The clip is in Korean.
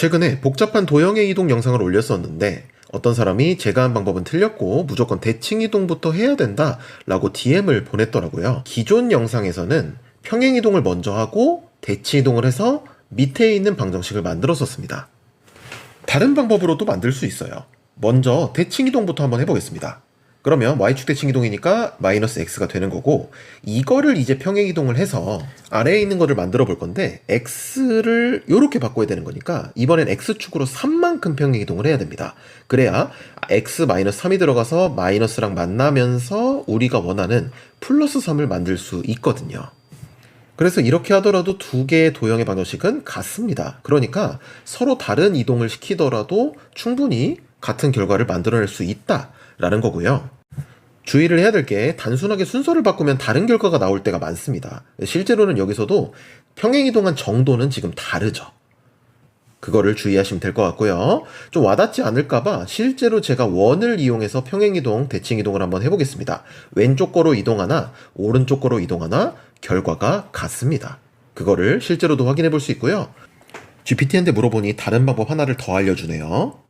최근에 복잡한 도형의 이동 영상을 올렸었는데 어떤 사람이 제가 한 방법은 틀렸고 무조건 대칭 이동부터 해야 된다 라고 DM을 보냈더라고요. 기존 영상에서는 평행 이동을 먼저 하고 대치 이동을 해서 밑에 있는 방정식을 만들었었습니다. 다른 방법으로도 만들 수 있어요. 먼저 대칭 이동부터 한번 해보겠습니다. 그러면 y축 대칭 이동이니까 마이너스 x가 되는 거고 이거를 이제 평행 이동을 해서 아래에 있는 거를 만들어 볼 건데 x를 이렇게 바꿔야 되는 거니까 이번엔 x축으로 3만큼 평행 이동을 해야 됩니다. 그래야 x 마이너스 3이 들어가서 마이너스랑 만나면서 우리가 원하는 플러스 3을 만들 수 있거든요. 그래서 이렇게 하더라도 두 개의 도형의 방정식은 같습니다. 그러니까 서로 다른 이동을 시키더라도 충분히 같은 결과를 만들어낼 수 있다라는 거고요. 주의를 해야 될 게 단순하게 순서를 바꾸면 다른 결과가 나올 때가 많습니다. 실제로는 여기서도 평행 이동한 정도는 지금 다르죠. 그거를 주의하시면 될 것 같고요. 좀 와닿지 않을까봐 실제로 제가 원을 이용해서 평행이동, 대칭이동을 한번 해보겠습니다. 왼쪽 거로 이동하나, 오른쪽 거로 이동하나, 결과가 같습니다. 그거를 실제로도 확인해 볼 수 있고요. GPT한테 물어보니 다른 방법 하나를 더 알려주네요.